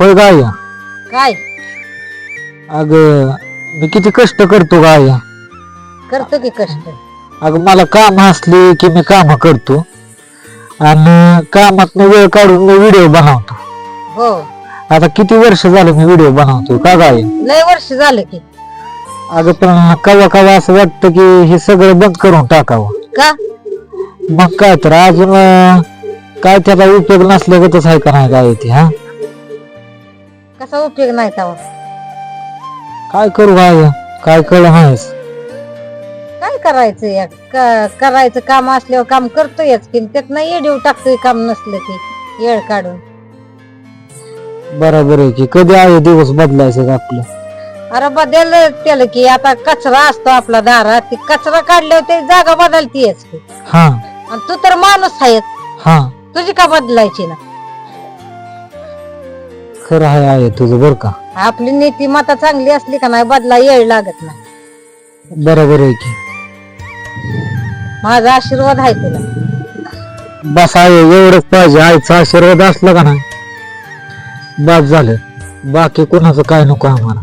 होय गाय? काय? अग मी किती कष्ट करतो गाय. करतो की कष्ट? अगं मला काम असली की मी काम करतो. आणि कामात वेळ काढून मी व्हिडिओ बनवतो. हो. आता किती वर्ष झालं मी व्हिडिओ बनवतो का गाय? लय वर्ष झालं की. अगं पण कवा कवा असं वाटतं की हे सगळं बंद करून टाकावं. का? मग काय तर अजून अं, काय त्याचा उपयोग नसल्यागतच आहे का नाही काय ते हा? कसा उपयोग नाही तेव्हा. काय करू गाय काय कळ नाहीस? काय करायचं या? क- करायचं काम असल्यावर काम करतोयच की त्यात नाही येडीव टाकतोय काम नसलं की येळ काढून. बरोबर आहे की. कधी आहे दिवस बदलायचे का आपलं? अरे बदल त्याला की आता कचरा असतो आपला दारात ते कचरा काढल्यावर ते जागा बदलतीयच की. हा. आणि तू तर माणूस आहेस. हा. तुझी का बदलायची ना? खरं आहे आहे तुझं बर का? आपली नीतिमत्ता चांगली असली का नाही बदला येळ लागत नाही. बरोबर आहे की. माझा आशीर्वाद आहे तुला. बस आहे एवढंच पाहिजे. आईचा आशीर्वाद असला का नाही? बस झालं. बाकी कोणाचं काय नको आम्हाला.